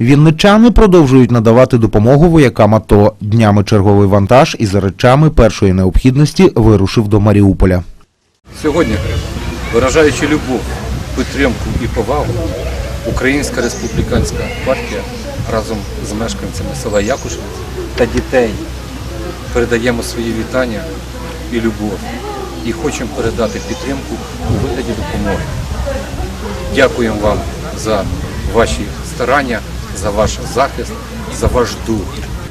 Вінничани продовжують надавати допомогу воякам АТО. Днями черговий вантаж із речами першої необхідності вирушив до Маріуполя. Сьогодні, виражаючи любов, підтримку і повагу, Українська республіканська партія разом з мешканцями села Якушин та дітей передаємо свої вітання і любов і хочемо передати підтримку у вигляді допомоги. Дякуємо вам за ваші старання, за ваш захист, за ваш дух.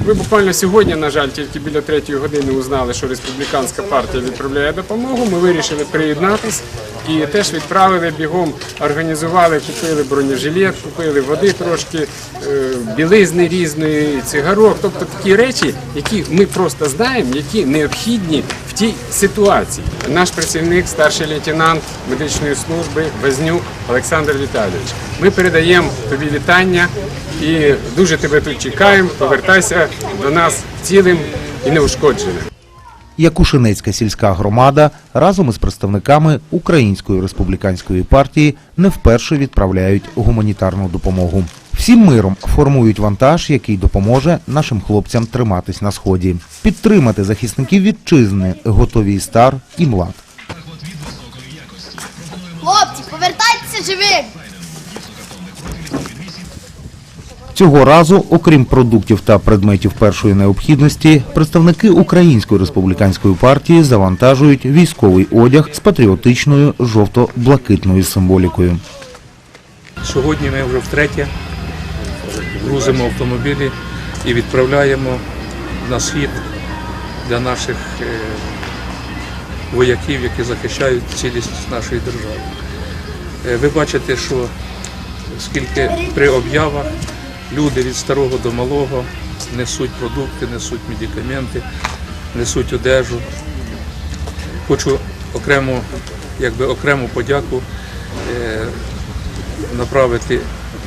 Ви буквально сьогодні, на жаль, тільки біля третьої години узнали, що республіканська партія відправляє допомогу. Ми вирішили приєднатись і теж відправили бігом, організували, купили бронежилет, купили води трошки, е, білизни різної, цигарок. Тобто такі речі, які ми просто знаємо, які необхідні в тій ситуації. Наш працівник, старший лейтенант медичної служби Вознюк Олександр Віталійович. Ми передаємо тобі вітання і дуже тебе тут чекаємо. Повертайся до нас цілим і неушкодженим. Якушинецька сільська громада разом із представниками Української республіканської партії не вперше відправляють гуманітарну допомогу. Всім миром формують вантаж, який допоможе нашим хлопцям триматись на сході. Підтримати захисників вітчизни готові і стар, і млад. Хлопці, повертайтеся живим! Цього разу, окрім продуктів та предметів першої необхідності, представники Української республіканської партії завантажують військовий одяг з патріотичною жовто-блакитною символікою. Сьогодні ми вже втретє грузимо автомобілі і відправляємо на схід для наших е, вояків, які захищають цілісність нашої держави. Е, Ви бачите, що скільки при об'явах люди від старого до малого несуть продукти, несуть медикаменти, несуть одежу. Хочу окрему, якби окрему подяку е, направити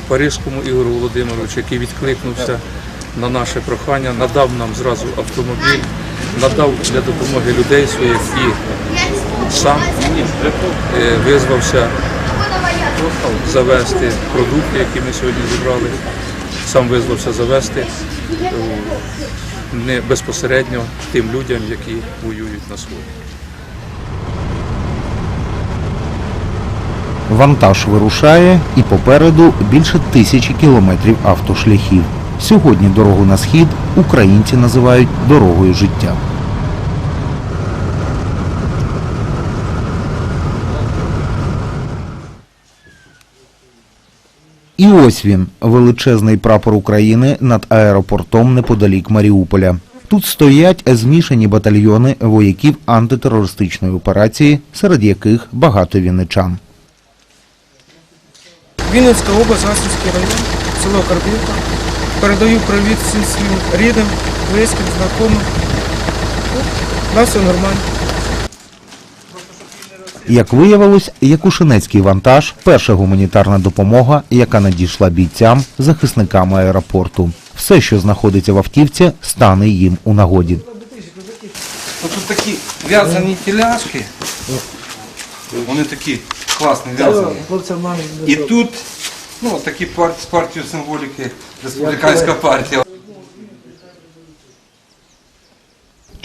Паризькому Ігору Володимировичу, який відкликнувся на наше прохання, надав нам зразу автомобіль, надав для допомоги людей своїх і сам е, визвався завести продукти, які ми сьогодні зібрали. Сам визвався завести не безпосередньо тим людям, які воюють на сході. Вантаж вирушає і попереду більше тисячі кілометрів автошляхів. Сьогодні дорогу на схід українці називають дорогою життя. І ось він, величезний прапор України над аеропортом неподалік Маріуполя. Тут стоять змішані батальйони вояків антитерористичної операції, серед яких багато вінничан. Вінницька область, Гастрівський район, село Карбівка. Передаю привіт всім своїм рідним, близьким, знайомим. Нас все нормально. Як виявилось, Якушинецький вантаж перша гуманітарна допомога, яка надійшла бійцям, захисникам аеропорту. Все, що знаходиться в автівці, стане їм у нагоді. Ну, тут такі в'язані теляшки. Вони такі класні в'язані. І тут ну, такі пар- з партією символіки республіканська партія.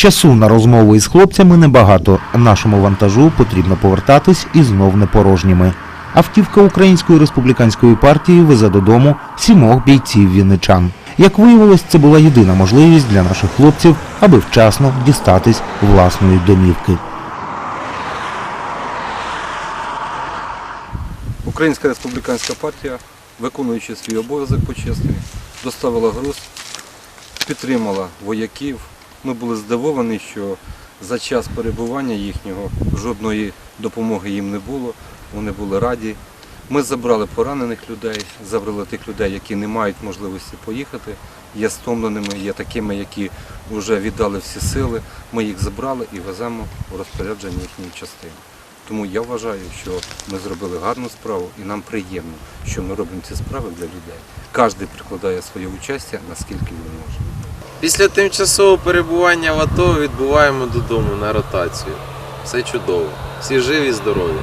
Часу на розмову із хлопцями небагато. Нашому вантажу потрібно повертатись і знов не порожніми. Автівка Української республіканської партії везе додому сімох бійців вінничан. Як виявилось, це була єдина можливість для наших хлопців, аби вчасно дістатись власної домівки. Українська республіканська партія, виконуючи свій обов'язок почесний, доставила груз, підтримала вояків. Ми були здивовані, що за час перебування їхнього жодної допомоги їм не було. Вони були раді. Ми забрали поранених людей, забрали тих людей, які не мають можливості поїхати, є стомленими, є такими, які вже віддали всі сили. Ми їх забрали і веземо у розпорядження їхньої частини. Тому я вважаю, що ми зробили гарну справу і нам приємно, що ми робимо ці справи для людей. Кожен прикладає своє участя, наскільки він може. Після тимчасового перебування в АТО відбуваємо додому на ротацію. Все чудово. Всі живі, здорові.